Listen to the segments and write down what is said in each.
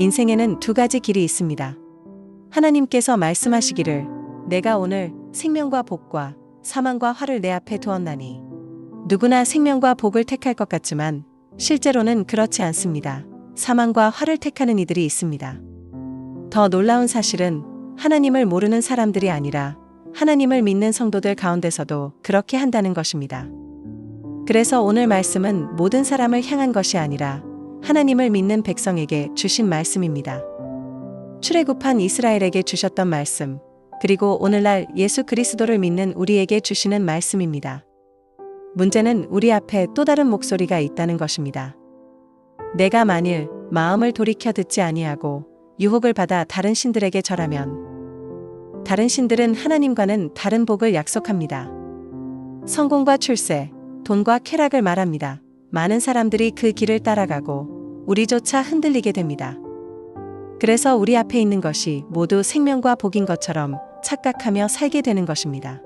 인생에는 두 가지 길이 있습니다. 하나님께서 말씀하시기를 내가 오늘 생명과 복과 사망과 화를 내 앞에 두었나니 누구나 생명과 복을 택할 것 같지만 실제로는 그렇지 않습니다. 사망과 화를 택하는 이들이 있습니다. 더 놀라운 사실은 하나님을 모르는 사람들이 아니라 하나님을 믿는 성도들 가운데서도 그렇게 한다는 것입니다. 그래서 오늘 말씀은 모든 사람을 향한 것이 아니라 하나님을 믿는 백성에게 주신 말씀입니다. 출애굽한 이스라엘에게 주셨던 말씀, 그리고 오늘날 예수 그리스도를 믿는 우리에게 주시는 말씀입니다. 문제는 우리 앞에 또 다른 목소리가 있다는 것입니다. 내가 만일 마음을 돌이켜 듣지 아니하고 유혹을 받아 다른 신들에게 절하면 다른 신들은 하나님과는 다른 복을 약속합니다. 성공과 출세, 돈과 쾌락을 말합니다. 많은 사람들이 그 길을 따라가고 우리조차 흔들리게 됩니다. 그래서 우리 앞에 있는 것이 모두 생명과 복인 것처럼 착각하며 살게 되는 것입니다.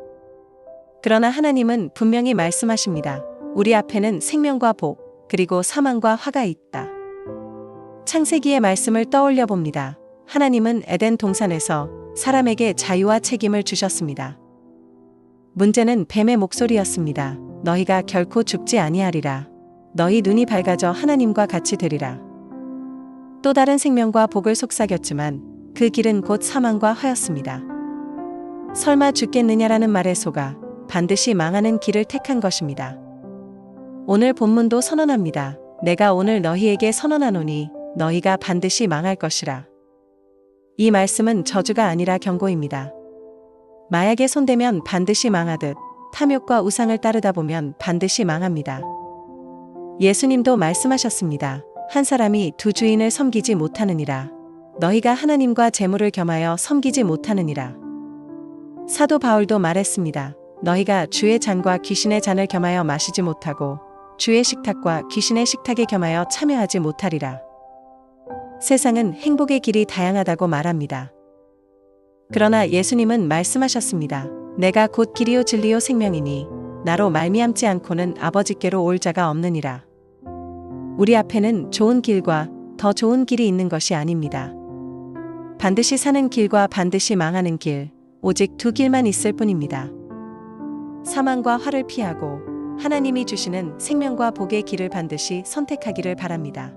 그러나 하나님은 분명히 말씀하십니다. 우리 앞에는 생명과 복, 그리고 사망과 화가 있다. 창세기의 말씀을 떠올려 봅니다. 하나님은 에덴 동산에서 사람에게 자유와 책임을 주셨습니다. 문제는 뱀의 목소리였습니다. 너희가 결코 죽지 아니하리라. 너희 눈이 밝아져 하나님과 같이 되리라. 또 다른 생명과 복을 속삭였지만 그 길은 곧 사망과 화였습니다. 설마 죽겠느냐라는 말에 속아 반드시 망하는 길을 택한 것입니다. 오늘 본문도 선언합니다. 내가 오늘 너희에게 선언하노니 너희가 반드시 망할 것이라. 이 말씀은 저주가 아니라 경고입니다. 마약에 손대면 반드시 망하듯 탐욕과 우상을 따르다 보면 반드시 망합니다. 예수님도 말씀하셨습니다. 한 사람이 두 주인을 섬기지 못하느니라. 너희가 하나님과 재물을 겸하여 섬기지 못하느니라. 사도 바울도 말했습니다. 너희가 주의 잔과 귀신의 잔을 겸하여 마시지 못하고 주의 식탁과 귀신의 식탁에 겸하여 참여하지 못하리라. 세상은 행복의 길이 다양하다고 말합니다. 그러나 예수님은 말씀하셨습니다. 내가 곧 길이요 진리요 생명이니 나로 말미암지 않고는 아버지께로 올 자가 없느니라. 우리 앞에는 좋은 길과 더 좋은 길이 있는 것이 아닙니다. 반드시 사는 길과 반드시 망하는 길, 오직 두 길만 있을 뿐입니다. 사망과 화를 피하고 하나님이 주시는 생명과 복의 길을 반드시 선택하기를 바랍니다.